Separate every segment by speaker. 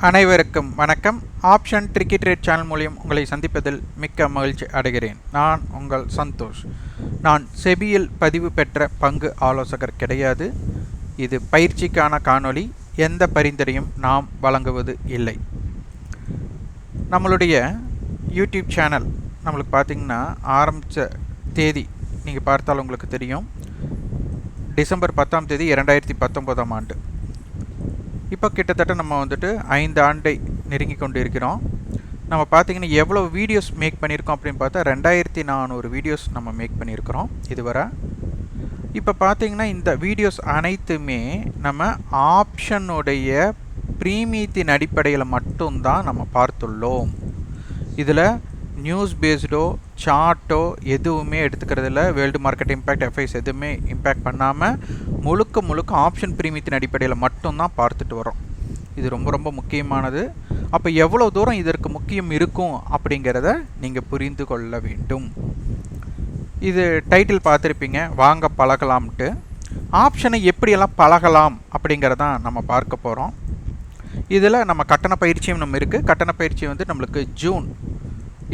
Speaker 1: அனைவருக்கும் வணக்கம். Option tricky trade channel மூலியம் உங்களை சந்திப்பதில் மிக்க மகிழ்ச்சி அடைகிறேன். நான் உங்கள் சந்தோஷ். நான் செபியில் பதிவு பெற்ற பங்கு ஆலோசகர் கிடையாது. இது பயிற்சிக்கான காணொளி. எந்த பரிந்துரையும் நாம் வழங்குவது இல்லை. நம்மளுடைய யூடியூப் சேனல் நம்மளுக்கு பார்த்திங்கன்னா ஆரம்பித்த தேதி நீங்கள் பார்த்தால் உங்களுக்கு தெரியும். டிசம்பர் பத்தாம் தேதி இரண்டாயிரத்தி பத்தொம்போதாம் ஆண்டு. இப்போ கிட்டத்தட்ட நம்ம வந்துட்டு ஐந்து ஆண்டை நெருங்கி கொண்டு இருக்கிறோம் நம்ம பார்த்தீங்கன்னா எவ்வளோ வீடியோஸ் மேக் பண்ணியிருக்கோம் அப்படின்னு பார்த்தா ரெண்டாயிரத்தி நானூறு வீடியோஸ் நம்ம மேக் பண்ணியிருக்கிறோம் இதுவரை. இப்போ பார்த்தீங்கன்னா இந்த வீடியோஸ் அனைத்துமே நம்ம ஆப்ஷனுடைய ப்ரீமியத்தின் அடிப்படையில் மட்டும்தான் நம்ம பார்த்துள்ளோம். இதில் நியூஸ் பேஸ்டோ சார்ட்டோ எதுவுமே எடுத்துக்கிறது இல்லை வேர்ல்டு மார்க்கெட் இம்பேக்ட் எஃப்ஐஸ் எதுவுமே இம்பேக்ட் பண்ணாமல் முழுக்க முழுக்க ஆப்ஷன் பிரீமியத்தின் அடிப்படையில் மட்டும்தான் பார்த்துட்டு வரோம் இது ரொம்ப ரொம்ப முக்கியமானது. அப்போ எவ்வளோ தூரம் இதற்கு முக்கியம் இருக்கும் அப்படிங்கிறத நீங்கள் புரிந்து கொள்ள வேண்டும். இது டைட்டில் பார்த்துருப்பீங்க. வாங்க பழகலாம்ட்டு. ஆப்ஷனை எப்படியெல்லாம் பழகலாம் அப்படிங்கிறதான் நம்ம பார்க்க போகிறோம் இதில் நம்ம கட்டண பயிற்சியும் நம்ம இருக்குது கட்டண பயிற்சி வந்து நம்மளுக்கு ஜூன்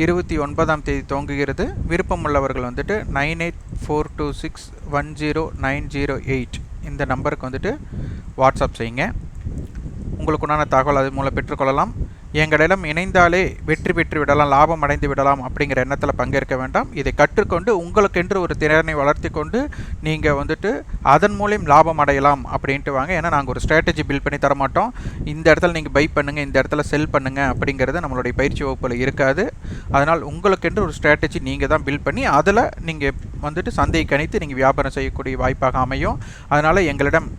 Speaker 1: இருபத்தி ஒன்பதாம் தேதி துவங்குகிறது. விருப்பம் உள்ளவர்கள் வந்துட்டு nine eight four two six one zero nine zero eight இந்த நம்பருக்கு வந்துட்டு வாட்ஸ்அப் செய்யுங்க. உங்களுக்கு உண்டான தகவல் அது மூலம் பெற்றுக்கொள்ளலாம். எங்களிடம் இணைந்தாலே வெற்றி பெற்று விடலாம் லாபம் அடைந்து விடலாம் அப்படிங்கிற எண்ணத்தில் பங்கேற்க வேண்டாம். இதை கற்றுக்கொண்டு உங்களுக்கென்று ஒரு திறனை வளர்த்தி கொண்டு நீங்கள் வந்துட்டு அதன் மூலியம் லாபம் அடையலாம் அப்படின்ட்டு வாங்க. ஏன்னா நாங்கள் ஒரு ஸ்ட்ராட்டஜி பில்ட் பண்ணி தர மாட்டோம் இந்த இடத்துல நீங்கள் பை பண்ணுங்கள் இந்த இடத்துல செல் பண்ணுங்கள் அப்படிங்கிறது நம்மளுடைய பயிற்சி வகுப்பில் இருக்காது. அதனால் உங்களுக்கென்று ஒரு ஸ்ட்ராட்டஜி நீங்கள் தான் பில்ட் பண்ணி அதில் நீங்கள் வந்துட்டு சந்தையை கணித்து நீங்கள் வியாபாரம் செய்யக்கூடிய வாய்ப்பாக அமையும். அதனால் எங்களிடம்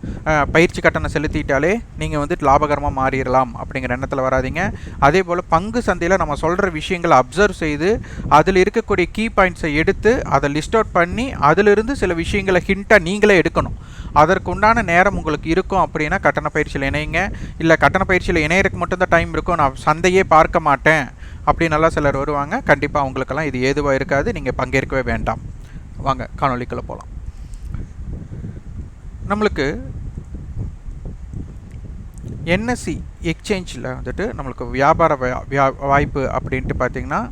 Speaker 1: பயிற்சி கட்டணம் செலுத்திட்டாலே நீங்கள் வந்துட்டு லாபகரமாக மாறிடலாம் அப்படிங்கிற எண்ணத்தில் வராதிங்க. அதே போல் பங்கு சந்தையில் நம்ம சொல்கிற விஷயங்களை அப்சர்வ் செய்து அதில் இருக்கக்கூடிய கீ பாயிண்ட்ஸை எடுத்து அதை லிஸ்ட் அவுட் பண்ணி அதிலிருந்து சில விஷயங்களை ஹிண்ட்டாக நீங்களே எடுக்கணும். அதற்குண்டான நேரம் உங்களுக்கு இருக்கும் அப்படின்னா கட்டண பயிற்சியில் இணையுங்க இல்லை கட்டண பயிற்சியில் இணையறதுக்கு மட்டும்தான் டைம் இருக்கும். நான் சந்தையே பார்க்க மாட்டேன் அப்படின்னெல்லாம் சிலர் வருவாங்க. கண்டிப்பாக அவங்களுக்கெல்லாம் இது ஏதுவாக இருக்காது. நீங்கள் பங்கேற்கவே வேண்டாம். வாங்க காணொலிக்குள்ளே போகலாம் நம்மளுக்கு என்எஸ்சி எக்ஸ்சேஞ்சில் வந்துட்டு நம்மளுக்கு வியாபார வாய்ப்பு அப்படின்ட்டு பார்த்திங்கன்னா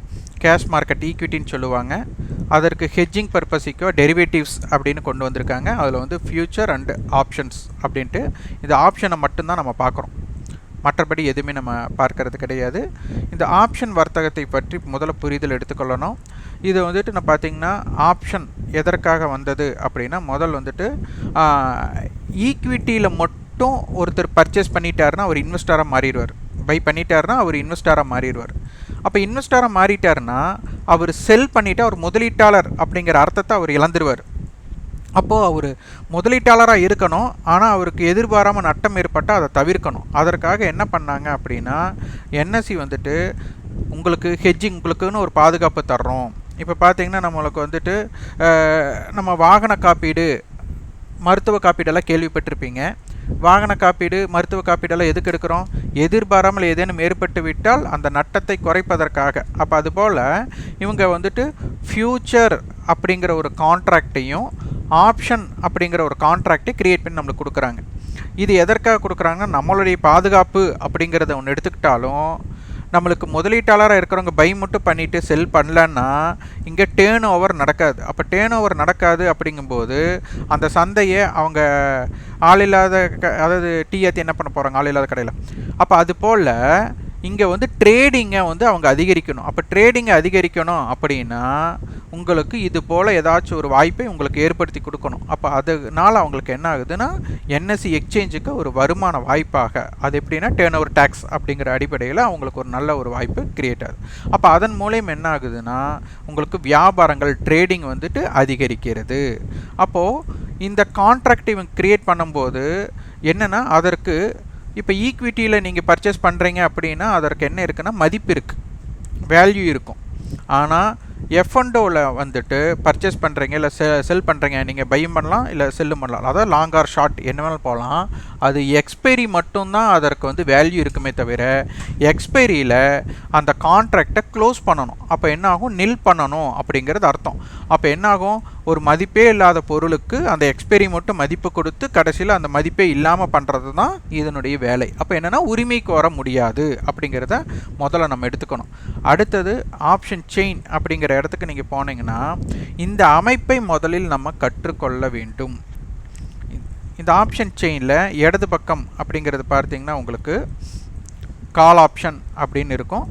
Speaker 1: கேஷ் மார்க்கெட் ஈக்விட்டின்னு சொல்லுவாங்க. அதற்கு ஹெட்ஜிங் பர்பஸிக்கோ டெரிவேட்டிவ்ஸ் அப்படின்னு கொண்டு வந்திருக்காங்க. அதில் வந்து ஃப்யூச்சர் அண்டு ஆப்ஷன்ஸ் அப்படின்ட்டு இந்த ஆப்ஷனை மட்டும்தான் நம்ம பார்க்குறோம். மற்றபடி எதுவுமே நம்ம பார்க்கறது கிடையாது. இந்த ஆப்ஷன் வர்த்தகத்தை பற்றி முதல்ல புரிதல் எடுத்துக்கொள்ளணும். இது வந்துட்டு நான் பார்த்திங்கன்னா ஆப்ஷன் எதற்காக வந்தது அப்படின்னா முதல் வந்துட்டு ஈக்விட்டியில் மட்டும் மட்டும் ஒருத்தர் பர்ச்சேஸ் பண்ணிட்டாருன்னா அவர் இன்வெஸ்டராக மாறிடுவார். பை பண்ணிட்டாருன்னா அவர் இன்வெஸ்டராக மாறிடுவார். அப்போ இன்வெஸ்டராக மாறிட்டாருன்னா அவர் செல் பண்ணிவிட்டு அவர் முதலீட்டாளர் அப்படிங்கிற அர்த்தத்தை அவர் இழந்துருவார். அப்போது அவர் முதலீட்டாளராக இருக்கணும். ஆனால் அவருக்கு எதிர்பாராமல் நட்டம் ஏற்பட்டால் அதை தவிர்க்கணும். அதற்காக என்ன பண்ணாங்க அப்படின்னா என்எஸ்சி வந்துட்டு உங்களுக்கு ஹெட்ஜிங் உங்களுக்குன்னு ஒரு பாதுகாப்பு தர்றோம். இப்போ பார்த்தீங்கன்னா நம்மளுக்கு வந்துட்டு நம்ம வாகன காப்பீடு மருத்துவ காப்பீடெல்லாம் கேள்விப்பட்டிருப்பீங்க. வாகன காப்பீடு மருத்துவ காப்பீடெல்லாம் எதுக்கு எடுக்கிறோம்? எதிர்பாராமல் ஏதேனும் ஏற்பட்டு விட்டால் அந்த நட்டத்தை குறைப்பதற்காக. அப்போ அதுபோல் இவங்க வந்துட்டு ஃப்யூச்சர் அப்படிங்கிற ஒரு கான்ட்ராக்டையும் ஆப்ஷன் அப்படிங்கிற ஒரு கான்ட்ராக்டை க்ரியேட் பண்ணி நம்மளுக்கு கொடுக்குறாங்க. இது எதற்காக கொடுக்குறாங்கன்னா நம்மளுடைய பாதுகாப்பு அப்படிங்கிறத ஒன்று எடுத்துக்கிட்டாலும் நம்மளுக்கு முதலீட்டாளராக இருக்கிறவங்க பை மட்டும் பண்ணிவிட்டு செல் பண்ணலன்னா இங்கே டேர்ன் ஓவர் நடக்காது. அப்போ டேர்ன் ஓவர் நடக்காது அப்படிங்கும்போது அந்த சந்தையை அவங்க ஆள் இல்லாத க அதாவது டீ ஏற்றி என்ன பண்ண போகிறாங்க ஆள் இல்லாத கடையில். அப்போ அது போல் இங்கே வந்து ட்ரேடிங்கை வந்து அவங்க அதிகரிக்கணும். அப்போ ட்ரேடிங்கை அதிகரிக்கணும் அப்படின்னா உங்களுக்கு இது போல் ஏதாச்சும் ஒரு வாய்ப்பை உங்களுக்கு ஏற்படுத்தி கொடுக்கணும். அப்போ அதனால் அவங்களுக்கு என்ன ஆகுதுன்னா என்எஸ்சி எக்ஸ்சேஞ்சுக்கு ஒரு வருமான வாய்ப்பாக அது எப்படின்னா டேர்ன் ஓவர் டேக்ஸ் அப்படிங்கிற அடிப்படையில் அவங்களுக்கு ஒரு நல்ல ஒரு வாய்ப்பு கிரியேட் ஆகுது. அப்போ அதன் மூலியம் என்ன ஆகுதுன்னா உங்களுக்கு வியாபாரங்கள் ட்ரேடிங் வந்துட்டு அதிகரிக்கிறது. அப்போது இந்த கான்ட்ராக்ட் இவங்க க்ரியேட் பண்ணும்போது என்னென்னா அதற்கு இப்போ ஈக்விட்டியில் நீங்கள் பர்ச்சேஸ் பண்ணுறீங்க அப்படின்னா அதற்கு என்ன இருக்குன்னா மதிப்பு இருக்குது வேல்யூ இருக்கும். ஆனால் எஃப்என்டோவில் வந்துட்டு பர்ச்சேஸ் பண்ணுறீங்க இல்லை செ செல் பண்ணுறீங்க நீங்கள் பையும் பண்ணலாம் இல்லை செல்லும் பண்ணலாம். அதாவது லாங் ஆர் ஷார்ட் என்ன வேணாலும் போகலாம். அது எக்ஸ்பைரி மட்டும்தான் அதற்கு வந்து வேல்யூ இருக்குமே தவிர எக்ஸ்பைரியில் அந்த கான்ட்ராக்டை க்ளோஸ் பண்ணணும். அப்போ என்னாகும் நில் பண்ணணும் அப்படிங்கிறது அர்த்தம். அப்போ என்னாகும் ஒரு மதிப்பே இல்லாத பொருளுக்கு அந்த எக்ஸ்பெரி மட்டும் மதிப்பு கொடுத்து கடைசியில் அந்த மதிப்பே இல்லாமல் பண்ணுறது தான் இதனுடைய வேலை. அப்போ என்னென்னா உரிமைக்கு வர முடியாது அப்படிங்கிறத முதல்ல நம்ம எடுத்துக்கணும். அடுத்தது ஆப்ஷன் செயின் அப்படிங்கிற இடத்துக்கு நீங்கள் போனீங்கன்னா இந்த அமைப்பை முதலில் நம்ம கற்றுக்கொள்ள வேண்டும். இந்த ஆப்ஷன் செயினில் இடது பக்கம் அப்படிங்கிறது பார்த்தீங்கன்னா உங்களுக்கு கால் ஆப்ஷன் அப்படின்னு இருக்கும்.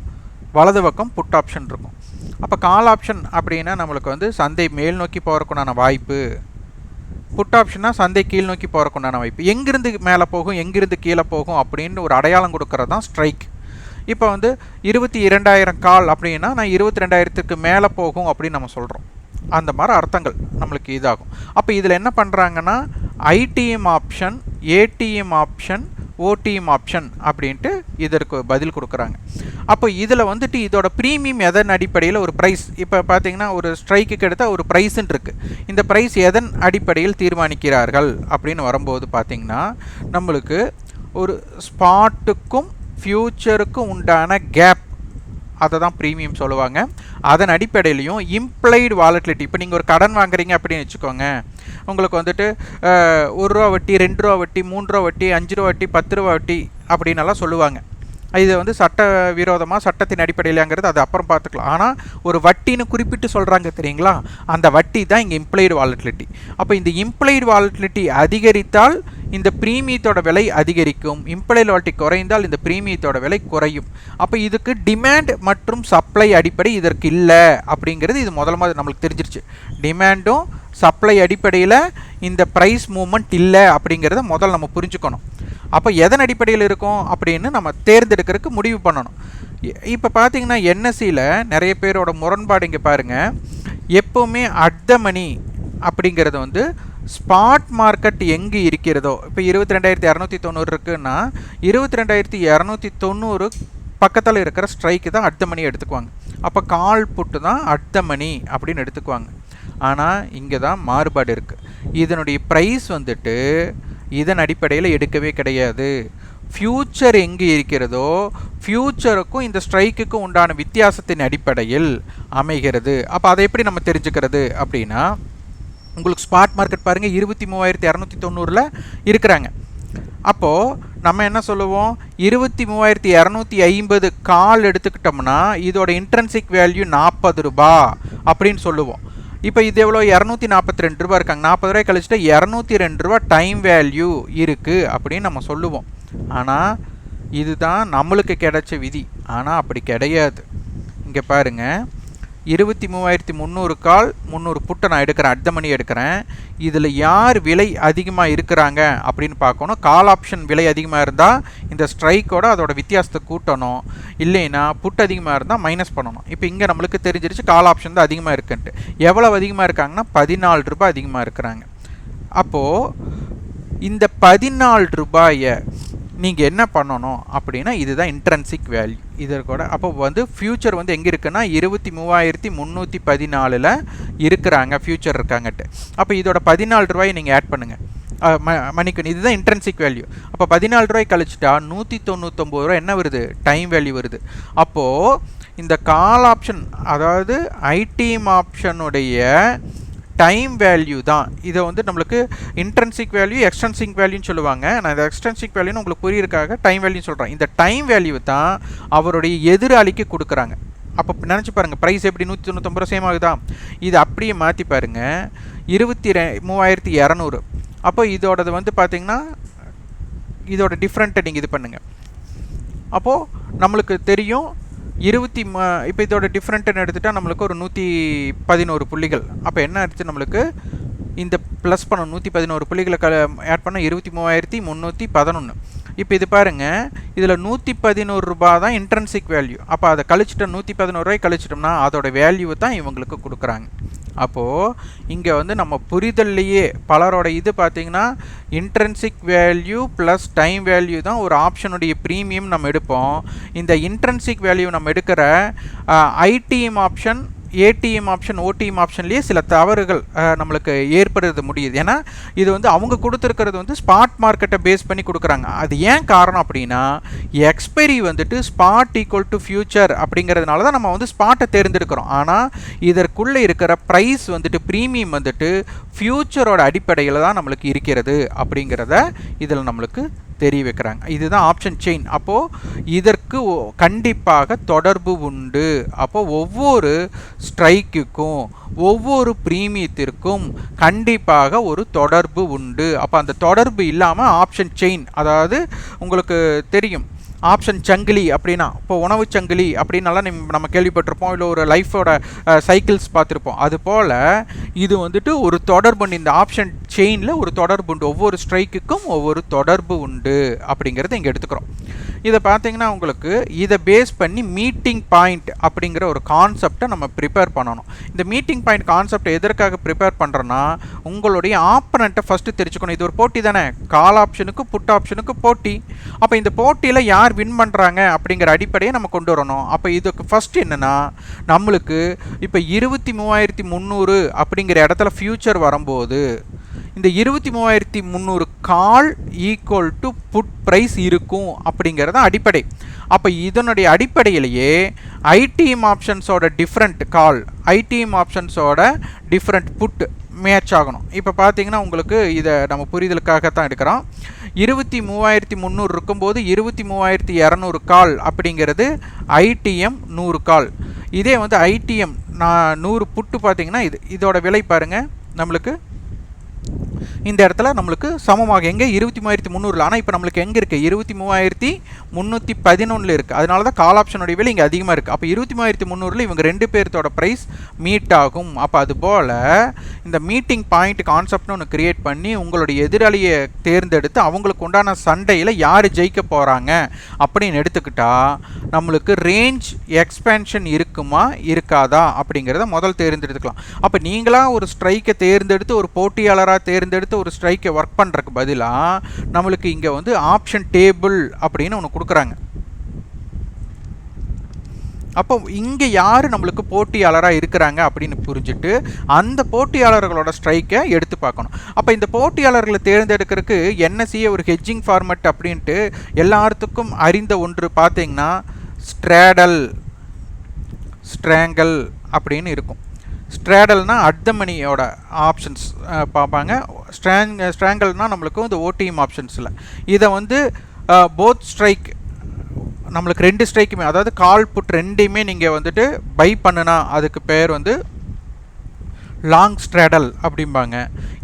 Speaker 1: வலது பக்கம் புட் ஆப்ஷன் இருக்கும். அப்போ கால் ஆப்ஷன் அப்படின்னா நம்மளுக்கு வந்து சந்தை மேல் நோக்கி போகிறக்குண்டான வாய்ப்பு. புட் ஆப்ஷன்னா சந்தை கீழ் நோக்கி போகிறக்குண்டான வாய்ப்பு. எங்கிருந்து மேலே போகும் எங்கிருந்து கீழே போகும் அப்படின்னு ஒரு அடையாளம் கொடுக்கறது தான் ஸ்ட்ரைக் இப்போ வந்து இருபத்தி இரண்டாயிரம் கால் அப்படின்னா நான் இருபத்தி ரெண்டாயிரத்துக்கு மேலே போகும் அப்படின்னு நம்ம சொல்கிறோம் அந்த மாதிரி அர்த்தங்கள் நம்மளுக்கு இதாகும். அப்போ இதில் என்ன பண்ணுறாங்கன்னா ITM option ATM option OTM option அப்படின்ட்டு இதற்கு பதில் கொடுக்குறாங்க. அப்போ இதில் வந்துட்டு இதோட ப்ரீமியம் எதன் அடிப்படையில் ஒரு ப்ரைஸ் இப்போ பார்த்தீங்கன்னா ஒரு ஸ்ட்ரைக்குக்கு எடுத்தால் ஒரு ப்ரைஸ்ன்னு இருக்குது இந்த ப்ரைஸ் எதன் அடிப்படையில் தீர்மானிக்கிறார்கள் அப்படின்னு வரும்போது பார்த்திங்கன்னா நம்மளுக்கு ஒரு ஸ்பாட்டுக்கும் ஃப்யூச்சருக்கும் உண்டான கேப் அதை தான் ப்ரீமியம் சொல்லுவாங்க. அதன் அடிப்படையிலையும் இம்ப்ளைடு வாலட்டிலிட்டி இப்போ நீங்கள் ஒரு கடன் வாங்குறீங்க அப்படின்னு வச்சுக்கோங்க. உங்களுக்கு வந்துட்டு ஒரு ரூபா வட்டி ரெண்டு ரூபா வட்டி மூணு ரூபா வட்டி அஞ்சு ரூபா வட்டி பத்து ரூபா வட்டி அப்படின்னெல்லாம் சொல்லுவாங்க. இது வந்து சட்ட விரோதமாக சட்டத்தின் அடிப்படையிலங்கிறது அது அப்புறம் பார்த்துக்கலாம். ஆனால் ஒரு வட்டின்னு குறிப்பிட்டு சொல்கிறாங்க தெரியுங்களா? அந்த வட்டி தான் இங்கே இம்ப்ளைடு வாலட்டிலிட்டி அப்போ இந்த இம்ப்ளைடு வாலட்டிலிட்டி அதிகரித்தால் இந்த ப்ரீமியத்தோட விலை அதிகரிக்கும் இம்ப்ளைடு வால்ட்டி குறைந்தால் இந்த ப்ரீமியத்தோட விலை குறையும். அப்போ இதுக்கு டிமாண்ட் மற்றும் சப்ளை அடிப்படை இதற்கு இல்லை அப்படிங்கிறது இது முதல்ல மாதிரி நம்மளுக்கு தெரிஞ்சிருச்சு. டிமாண்டும் சப்ளை அடிப்படையில் இந்த ப்ரைஸ் மூமெண்ட் இல்லை அப்படிங்கிறத முதல்ல நம்ம புரிஞ்சுக்கணும். அப்போ எதன் அடிப்படையில் இருக்கும் அப்படின்னு நம்ம தேர்ந்தெடுக்கிறதுக்கு முடிவு பண்ணணும். இப்போ பார்த்தீங்கன்னா என்எஸ்சியில் நிறைய பேரோட முரண்பாடு இங்கே பாருங்கள் எப்போவுமே அட் மணி அப்படிங்கிறது வந்து ஸ்பாட் மார்க்கெட் எங்கே இருக்கிறதோ இப்போ இருபத்தி ரெண்டாயிரத்தி இரநூத்தி தொண்ணூறு இருக்குன்னா இருபத்தி ரெண்டாயிரத்தி இரநூத்தி தொண்ணூறு பக்கத்தில் இருக்கிற ஸ்ட்ரைக்கு தான் அடுத்த மணி எடுத்துக்குவாங்க. அப்போ கால் புட்டு தான் அடுத்த மணி அப்படின்னு எடுத்துக்குவாங்க. ஆனால் இங்கே தான் மாறுபாடு இருக்குது இதனுடைய ப்ரைஸ் வந்துட்டு இதன் அடிப்படையில் எடுக்கவே கிடையாது. ஃப்யூச்சர் எங்கே இருக்கிறதோ ஃப்யூச்சருக்கும் இந்த ஸ்ட்ரைக்குக்கும் உண்டான வித்தியாசத்தின் அடிப்படையில் அமைகிறது. அப்போ அதை எப்படி நம்ம தெரிஞ்சுக்கிறது அப்படின்னா உங்களுக்கு ஸ்பாட் மார்க்கெட் பாருங்கள் இருபத்தி மூவாயிரத்தி இரநூத்தி தொண்ணூறில் இருக்கிறாங்க. அப்போது நம்ம என்ன சொல்லுவோம்? இருபத்தி மூவாயிரத்தி இரநூத்தி ஐம்பது கால் எடுத்துக்கிட்டோம்னா இதோட இன்ட்ரன்சிக் வேல்யூ நாற்பது ரூபா அப்படின்னு சொல்லுவோம். இப்போ இது எவ்வளோ? இரநூத்தி நாற்பத்தி ரெண்டு ரூபா இருக்காங்க. நாற்பது ரூபாய் கழிச்சுட்டு இரநூத்தி ரெண்டு ரூபா டைம் வேல்யூ இருக்குது அப்படின்னு நம்ம சொல்லுவோம். ஆனால் இதுதான் நம்மளுக்கு கிடைச்ச விதி. ஆனால் அப்படி கிடையாது. இங்கே பாருங்கள் இருபத்தி மூவாயிரத்தி முந்நூறு கால் முந்நூறு புட்டை நான் எடுக்கிறேன் அடுத்த மணி எடுக்கிறேன். இதில் யார் விலை அதிகமாக இருக்கிறாங்க அப்படின்னு பார்க்கணும். கால் ஆப்ஷன் விலை அதிகமாக இருந்தால் இந்த ஸ்ட்ரைக்கோட அதோட வித்தியாசத்தை கூட்டணும். இல்லைன்னா புட் அதிகமாக இருந்தால் மைனஸ் பண்ணணும். இப்போ இங்கே நம்மளுக்கு தெரிஞ்சிருச்சு கால் ஆப்ஷன் தான் அதிகமாக இருக்குன்ட்டு. எவ்வளோ அதிகமாக இருக்காங்கன்னா பதினாலு ரூபாய் அதிகமாக இருக்கிறாங்க. அப்போது இந்த பதினாலு ரூபாயை நீங்கள் என்ன பண்ணணும் அப்படின்னா இதுதான் இன்ட்ரன்சிக் வேல்யூ இதற்கூட அப்போ வந்து ஃப்யூச்சர் வந்து எங்கே இருக்குன்னா இருபத்தி மூவாயிரத்தி முந்நூற்றி பதினாலில் இருக்கிறாங்க ஃப்யூச்சர் இருக்காங்கட்டு அப்போ இதோட பதினாலு ரூபாயை நீங்கள் ஆட் பண்ணுங்கள் ம மணிக்கணும் இதுதான் இன்ட்ரன்சிக் வேல்யூ அப்போ பதினாலு ரூபாய் கழிச்சிட்டா நூற்றி தொண்ணூற்றொம்பது ரூபா என்ன வருது? டைம் வேல்யூ வருது. அப்போது இந்த கால் ஆப்ஷன் அதாவது ஐடிஎம் ஆப்ஷனுடைய டைம் வேல்யூ தான். இதை வந்து நம்மளுக்கு இன்ட்ரென்சிக் வேல்யூ எக்ஸ்டென்சிக் வேல்யூன்னு சொல்லுவாங்க. நான் இந்த எக்ஸ்டென்சிக் வேல்யூன்னு உங்களுக்கு புரியிருக்காக டைம் வேல்யூன்னு சொல்கிறேன் இந்த டைம் வேல்யூ தான் அவருடைய எதிராளிக்கு கொடுக்குறாங்க. அப்போ நினச்சி பாருங்கள் ப்ரைஸ் எப்படி? நூற்றி தொண்ணூத்தொம்பது ரூபா சேம் ஆகுதா? இது அப்படியே மாற்றி பாருங்கள் இருபத்தி ரெ மூவாயிரத்தி இரநூறு. அப்போ இதோடது வந்து பார்த்திங்கன்னா இதோட டிஃப்ரெண்ட்டை நீங்கள் இது பண்ணுங்கள் அப்போது நம்மளுக்கு தெரியும் இருபத்தி ம இப்போ இதோட டிஃப்ரெண்ட்டுன்னு எடுத்துகிட்டா நம்மளுக்கு ஒரு நூற்றி பதினோரு புள்ளிகள். அப்போ என்ன ஆச்சு நம்மளுக்கு? இந்த ப்ளஸ் பண்ண நூற்றி பதினோரு புள்ளிகளை க ஆட் பண்ண இருபத்தி மூவாயிரத்தி முந்நூற்றி பதினொன்று இப்போ இது பாருங்கள் இதில் நூற்றி பதினோரு ரூபா தான் இன்ட்ரன்சிக் வேல்யூ அப்போ அதை கழிச்சிட்டோம் நூற்றி பதினோருவாய் கழிச்சிட்டோம்னா அதோட வேல்யூ தான் இவங்களுக்கு கொடுக்குறாங்க. அப்போது இங்கே வந்து நம்ம புரிதல்லையே பலரோட இது பார்த்திங்கன்னா intrinsic value plus time value தான் ஒரு ஆப்ஷனுடைய ப்ரீமியம் நம்ம எடுப்போம். இந்த இன்ட்ரன்சிக் வேல்யூ நம்ம எடுக்கிற ITM option ATM option OTM ஆப்ஷன்லேயே சில தவறுகள் நம்மளுக்கு ஏற்படுறது முடியுது. ஏன்னா இது வந்து அவங்க கொடுத்துருக்கிறது வந்து ஸ்பாட் மார்க்கெட்டை பேஸ் பண்ணி கொடுக்குறாங்க. அது ஏன் காரணம் அப்படின்னா எக்ஸ்பைரி வந்துட்டு ஸ்பாட் ஈக்குவல் டு ஃபியூச்சர் அப்படிங்கிறதுனால தான் நம்ம வந்து ஸ்பாட்டை தேர்ந்தெடுக்கிறோம். ஆனால் இதற்குள்ளே இருக்கிற ப்ரைஸ் வந்துட்டு ப்ரீமியம் வந்துட்டு ஃப்யூச்சரோட அடிப்படையில் தான் நம்மளுக்கு இருக்கிறது அப்படிங்கிறத இதில் நம்மளுக்கு தெரிய வைக்கிறாங்க இதுதான் ஆப்ஷன் செயின் அப்போது இதற்கு ஒ- கண்டிப்பாக தொடர்பு உண்டு. அப்போ ஒவ்வொரு ஸ்ட்ரைக்குக்கும் ஒவ்வொரு பிரீமியத்திற்கும் கண்டிப்பாக ஒரு தொடர்பு உண்டு. அப்போ அந்த தொடர்பு இல்லாமல் ஆப்ஷன் செயின் அதாவது உங்களுக்கு தெரியும் ஆப்ஷன் சங்கிலி அப்படின்னா இப்போ உணவு சங்கிலி அப்படின்னாலாம் நம்ம கேள்விப்பட்டிருப்போம். இல்லை ஒரு லைஃபோட சைக்கிள்ஸ் பார்த்துருப்போம். அது போல் இது வந்துட்டு ஒரு தொடர்பு இந்த ஆப்ஷன் செயினில் ஒரு தொடர்பு உண்டு. ஒவ்வொரு ஸ்ட்ரைக்குக்கும் ஒவ்வொரு தொடர்பு உண்டு அப்படிங்கிறத இங்கே எடுத்துக்கிறோம். இதை பார்த்தீங்கன்னா உங்களுக்கு இதை பேஸ் பண்ணி மீட்டிங் பாயிண்ட் அப்படிங்கிற ஒரு கான்செப்டை நம்ம ப்ரிப்பேர் பண்ணணும். இந்த மீட்டிங் பாயிண்ட் கான்செப்ட் எதற்காக ப்ரிப்பேர் பண்ணுறோன்னா உங்களுடைய ஆப்பனண்ட்டை ஃபஸ்ட்டு தெரிஞ்சுக்கணும். இது ஒரு போட்டி தானே? கால் ஆப்ஷனுக்கு புட் ஆப்ஷனுக்கு போட்டி. அப்போ இந்த போட்டியில் யார் வின் பண்ணுறாங்க அப்படிங்கிற அடிப்படையை நம்ம கொண்டு வரணும். அப்போ இதுக்கு ஃபஸ்ட் என்னென்னா நம்மளுக்கு இப்போ இருபத்தி மூவாயிரத்தி முந்நூறு அப்படிங்கிற இடத்துல ஃப்யூச்சர் வரும்போது இந்த இருபத்தி மூவாயிரத்தி முந்நூறு call equal to put price இருக்கும் அப்படிங்கிறது அடிப்படை. அப்போ இதனுடைய அடிப்படையிலேயே ஐடிஎம் ஆப்ஷன்ஸோட டிஃப்ரெண்ட் கால் ஐடிஎம் ஆப்ஷன்ஸோட டிஃப்ரெண்ட் புட் மேட்ச் ஆகணும். இப்போ பார்த்தீங்கன்னா உங்களுக்கு இதை நம்ம புரிதலுக்காக தான் எடுக்கிறோம். இருபத்தி மூவாயிரத்தி முந்நூறு இருக்கும்போது இருபத்தி மூவாயிரத்தி இரநூறு கால் அப்படிங்கிறது ஐடிஎம் நூறு கால். இதே வந்து ஐடிஎம் நான் நூறு புட்டு பார்த்தீங்கன்னா இது இதோட விலை பாருங்கள் நம்மளுக்கு இந்த இடத்துல நம்மளுக்கு சமமாக எங்கே? இருபத்தி மூவாயிரத்தி முந்நூறில். ஆனால் இப்போ நம்மளுக்கு எங்கே இருக்குது இருபத்தி மூவாயிரத்தி முந்நூற்றி பதினொன்றில் இருக்குது அதனால தான் கால் ஆப்ஷனுடைய விலை இங்கே அதிகமாக இருக்குது அப்போ இருபத்தி மூவாயிரத்தி முந்நூறில் இவங்க ரெண்டு பேர்த்தோட ப்ரைஸ் மீட் ஆகும். அப்போ அதுபோல் இந்த மீட்டிங் பாயிண்ட் கான்செப்ட்னு ஒன்று கிரியேட் பண்ணி உங்களுடைய எதிராளியை தேர்ந்தெடுத்து அவங்களுக்கு உண்டான சண்டையில் யார் ஜெயிக்க போகிறாங்க அப்படின்னு எடுத்துக்கிட்டால் நம்மளுக்கு ரேஞ்ச் எக்ஸ்பேன்ஷன் இருக்குமா இருக்காதா அப்படிங்கிறத முதல் தேர்ந்தெடுத்துக்கலாம். அப்போ நீங்களாக ஒரு ஸ்ட்ரைக்கை தேர்ந்தெடுத்து ஒரு போட்டியாளராக தேர்ந்தெடுத்து ஒரு ஸ்ட்ரைக்கை ஒர்க் பண்ணுறக்கு பதிலாக நம்மளுக்கு இங்கே வந்து ஆப்ஷன் டேபிள் அப்படின்னு ஒன்று கொடுக்குறாங்க. அப்போ இங்கே யார் நம்மளுக்கு போட்டியாளராக இருக்கிறாங்க அப்படின்னு புரிஞ்சுட்டு அந்த போட்டியாளர்களோட ஸ்ட்ரைக்கை எடுத்து பார்க்கணும். அப்போ இந்த போட்டியாளர்களை தேர்ந்தெடுக்கிறதுக்கு என்எஸ்சியை ஒரு ஹெஜ்ஜிங் ஃபார்மட் அப்படின்ட்டு எல்லாத்துக்கும் அறிந்த ஒன்று பார்த்தீங்கன்னா ஸ்ட்ரேடல் ஸ்ட்ராங்கல் அப்படின்னு இருக்கும். ஸ்ட்ராடல்னால் அட்தமணியோட ஆப்ஷன்ஸ் பார்ப்பாங்க. ஸ்ட்ராங் ஸ்ட்ராங்கல்னால் நம்மளுக்கு இந்த ஓடிஎம் ஆப்ஷன்ஸில் இதை வந்து போத் ஸ்ட்ரைக் நம்மளுக்கு ரெண்டு ஸ்ட்ரைக்குமே அதாவது கால் புட் ரெண்டையுமே நீங்கள் வந்துட்டு பை பண்ணுனா அதுக்கு பேர் வந்து லாங் ஸ்ட்ராடல் அப்படிம்பாங்க.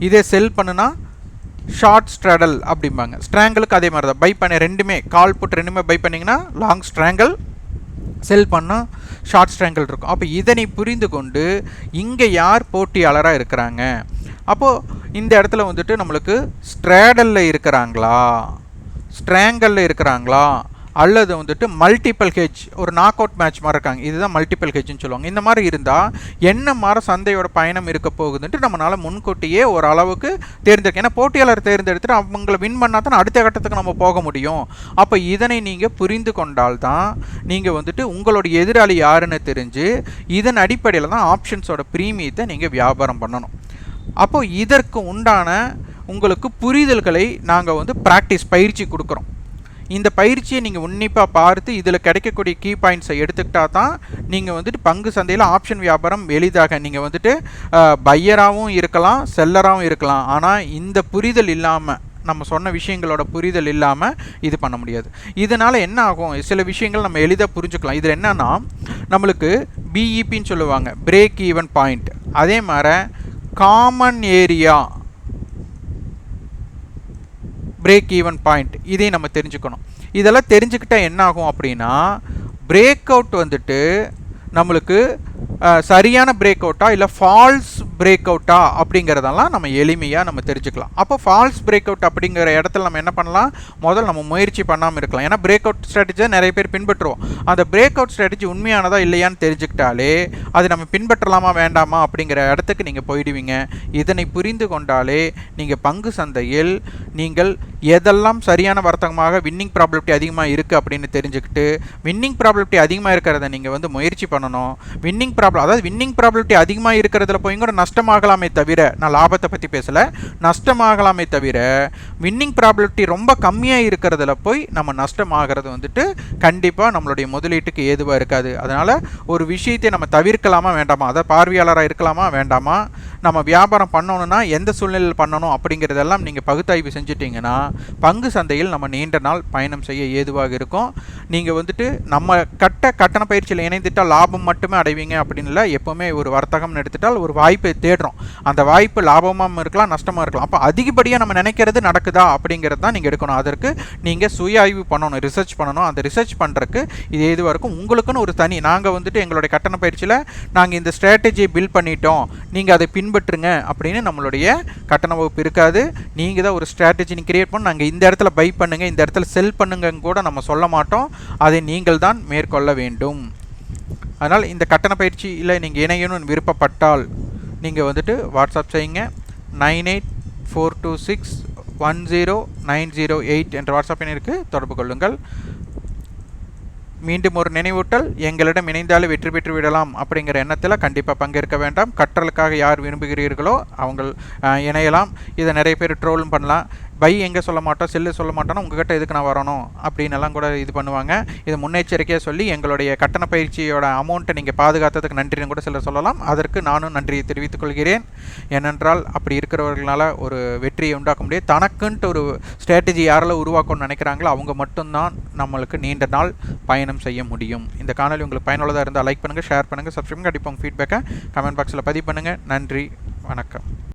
Speaker 1: இதே செல் பண்ணுனா ஷார்ட் ஸ்ட்ராடல் அப்படிம்பாங்க. ஸ்ட்ராங்கலுக்கு அதே மாதிரி தான் பை பண்ண ரெண்டுமே கால் புட் ரெண்டுமே பை பண்ணிங்கன்னா லாங் ஸ்ட்ராங்கல் செல் பண்ணால் ஷார்ட் ஸ்ட்ராங்கல் இருக்கும். அப்போ இதனை புரிந்து கொண்டு இங்கே யார் போட்டியாளராக இருக்கிறாங்க? அப்போது இந்த இடத்துல வந்துட்டு நம்மளுக்கு ஸ்ட்ராடலில் இருக்கிறாங்களா? ஸ்ட்ராங்கலில் இருக்கிறாங்களா? அல்லது வந்துட்டு மல்டிபிள் ஹெஜ் ஒரு நாக் அவுட் மேட்ச் மாதிரி இருக்காங்க. இதுதான் மல்டிபிள் ஹெஜ்னு சொல்லுவாங்க. இந்த மாதிரி இருந்தால் என்ன மாதிரி சந்தையோட பயணம் இருக்க போகுதுன்ட்டு நம்மளால் முன்கூட்டியே ஒரு அளவுக்கு தேர்ந்தெடுக்க ஏன்னா போட்டியாளர் தேர்ந்தெடுத்துட்டு அவங்கள வின் பண்ணால் தான் அடுத்த கட்டத்துக்கு நம்ம போக முடியும். அப்போ இதனை நீங்கள் புரிந்து கொண்டால் தான் நீங்கள் வந்துட்டு உங்களுடைய எதிராளி யாருன்னு தெரிஞ்சு இதன் அடிப்படையில் தான் ஆப்ஷன்ஸோட ப்ரீமியத்தை நீங்கள் வியாபாரம் பண்ணணும். அப்போது இதற்கு உண்டான உங்களுக்கு புரிதல்களை நாங்கள் வந்து ப்ராக்டிஸ் பயிற்சி கொடுக்குறோம். இந்த பயிற்சியை நீங்கள் உன்னிப்பாக பார்த்து இதில் கிடைக்கக்கூடிய கீ பாயிண்ட்ஸை எடுத்துக்கிட்டா தான் நீங்கள் வந்துட்டு பங்கு சந்தையில் ஆப்ஷன் வியாபாரம் எளிதாக. நீங்கள் வந்துட்டு பையராகவும் இருக்கலாம் செல்லராகவும் இருக்கலாம். ஆனால் இந்த புரிதல் இல்லாமல் நம்ம சொன்ன விஷயங்களோட புரிதல் இல்லாமல் இது பண்ண முடியாது. இதனால் என்ன ஆகும்? சில விஷயங்கள் நம்ம எளிதாக புரிஞ்சுக்கலாம். இதில் என்னன்னா நம்மளுக்கு பிஇபின்னு சொல்லுவாங்க. பிரேக் ஈவன் பாயிண்ட் அதே மாதிரி common area break even point இதையும் நம்ம தெரிஞ்சுக்கணும். இதெல்லாம் தெரிஞ்சுக்கிட்டா என்ன ஆகும் அப்படின்னா பிரேக் அவுட் வந்துட்டு நம்மளுக்கு சரியான பிரேக் அவுட்டா இல்லை ஃபால்ஸ் பிரேக் அவுட்டா அப்படிங்கிறதெல்லாம் நம்ம எளிமையாக நம்ம தெரிஞ்சுக்கலாம். அப்போ ஃபால்ஸ் பிரேக் அவுட் அப்படிங்கிற இடத்துல நம்ம என்ன பண்ணலாம்? முதல்ல நம்ம முயற்சி பண்ணாமல் இருக்கலாம். ஏன்னா பிரேக் அவுட் ஸ்ட்ராட்டஜியை நிறைய பேர் பின்பற்றுவோம். அந்த பிரேக் அவுட் ஸ்ட்ராட்டஜி உண்மையானதா இல்லையான்னு தெரிஞ்சுக்கிட்டாலே அது நம்ம பின்பற்றலாமா வேண்டாமா அப்படிங்கிற இடத்துக்கு நீங்கள் போயிடுவீங்க. இதனை புரிந்து கொண்டாலே நீங்கள் பங்கு சந்தையில் நீங்கள் எதெல்லாம் சரியான வர்த்தகமாக வின்னிங் ப்ராபபிலிட்டி அதிகமாக இருக்குது அப்படின்னு தெரிஞ்சுக்கிட்டு வின்னிங் ப்ராபபிலிட்டி அதிகமாக இருக்கிறத நீங்கள் வந்து முயற்சி பண்ணணும். வின்னிங் ப்ராப்ளம் அதாவது வின்னிங் ப்ராபபிலிட்டி அதிகமாக இருக்கிறதுல போய் கூட நஷ்டமாகலாமே தவிர நான் லாபத்தை பற்றி பேசலை. நஷ்டமாகலாமே தவிர வின்னிங் ப்ராபபிலிட்டி ரொம்ப கம்மியாக இருக்கிறதுல போய் நம்ம நஷ்டமாகிறது வந்துட்டு கண்டிப்பாக நம்மளுடைய முதலீட்டுக்கு ஏதுவாக இருக்காது. அதனால் ஒரு விஷயத்தை நம்ம தவிர்க்கலாமா வேண்டாமா? அதை பார்வையாளராக இருக்கலாமா? வேண்டாமா? நம்ம வியாபாரம் பண்ணணும்னா எந்த சூழ்நிலையில் பண்ணணும் அப்படிங்கிறதெல்லாம் நீங்கள் பகுத்தாய்வு செஞ்சிட்டிங்கன்னா பங்கு சந்தையில் நம்ம நீண்ட நாள் பயணம் செய்ய ஏதுவாக இருக்கும். நீங்கள் வந்துட்டு நம்ம கட்ட கட்டண பயிற்சியில் இணைந்துட்டால் லாபம் மட்டுமே அடைவீங்க அப்படின்னு இல்லை எப்போவுமே ஒரு வர்த்தகம்னு எடுத்துட்டால் ஒரு வாய்ப்பை தேடுறோம். அந்த வாய்ப்பு லாபமாகவும் இருக்கலாம் நஷ்டமாக இருக்கலாம். அப்போ அதிகப்படியாக நம்ம நினைக்கிறது நடக்குதா அப்படிங்கிறது தான் நீங்கள் எடுக்கணும். அதற்கு நீங்கள் சுய ஆய்வு பண்ணணும் ரிசர்ச் பண்ணணும். அந்த ரிசர்ச் பண்ணுறதுக்கு இது எதுவாக இருக்கும்? உங்களுக்குன்னு ஒரு தனி நாங்கள் வந்துட்டு எங்களுடைய கட்டண பயிற்சியில் நாங்கள் இந்த ஸ்ட்ராட்டஜியை பில்ட் பண்ணிட்டோம். நீங்கள் அதை பின் பின்பற்றுங்க அப்படின்னு நம்மளுடைய கட்டண வகுப்பு இருக்காது. நீங்கள் தான் ஒரு ஸ்ட்ராட்டஜி கிரியேட் பண்ணி. நாங்கள் இந்த இடத்துல பை பண்ணுங்கள் இந்த இடத்துல செல் பண்ணுங்கன்னு கூட நம்ம சொல்ல மாட்டோம். அதை நீங்கள் தான் மேற்கொள்ள வேண்டும். அதனால் இந்த கட்டண பயிற்சியில் நீங்கள் இணையணும்னு விருப்பப்பட்டால் நீங்கள் வந்துட்டு வாட்ஸ்அப் செய்யுங்க. Nine eight four two six one zero nine zero eight என்ற வாட்ஸ்அப் எண்ணிற்கு தொடர்பு கொள்ளுங்கள். மீண்டும் ஒரு நினைவூட்டல் எங்களிடம் இணைந்தாலே வெற்றி பெற்று விடலாம் அப்படிங்கிற எண்ணத்தில் கண்டிப்பாக பங்கேற்க வேண்டாம். கற்றலுக்காக யார் விரும்புகிறீர்களோ அவங்க இணையலாம். இதை நிறைய பேர் ட்ரோலும் பண்ணலாம். பை எங்கே சொல்ல மாட்டோம் செல்லு சொல்ல மாட்டோம்னா உங்ககிட்ட எதுக்கு நான் வரணும்? அப்படின்னு எல்லாம் கூட இது பண்ணுவாங்க. இது முன்னெச்சரிக்கையாக சொல்லி எங்களுடைய கட்டண பயிற்சியோட அமௌண்ட்டை நீங்கள் பாதுகாத்ததுக்கு நன்றின்னு கூட சிலர் சொல்லலாம். அதற்கு நானும் நன்றியை தெரிவித்துக் கொள்கிறேன். ஏனென்றால் அப்படி இருக்கிறவர்களால் ஒரு வெற்றியை உண்டாக்க முடியாது. தனக்குன்ட்டு ஒரு ஸ்ட்ராட்டஜி யாரெல்லாம் உருவாக்கணும்னு நினைக்கிறாங்களோ அவங்க மட்டும்தான் நம்மளுக்கு நீண்ட நாள் பயணம் செய்ய முடியும். இந்த காணொலி உங்களுக்கு பயனுள்ளதாக இருந்தால் லைக் பண்ணுங்கள் ஷேர் பண்ணுங்கள் சப்ஸ்கிரைப் கண்டிப்பாக உங்கள் ஃபீட்பேக்கை கமெண்ட் பாக்ஸில் பதிவு பண்ணுங்கள் நன்றி வணக்கம்.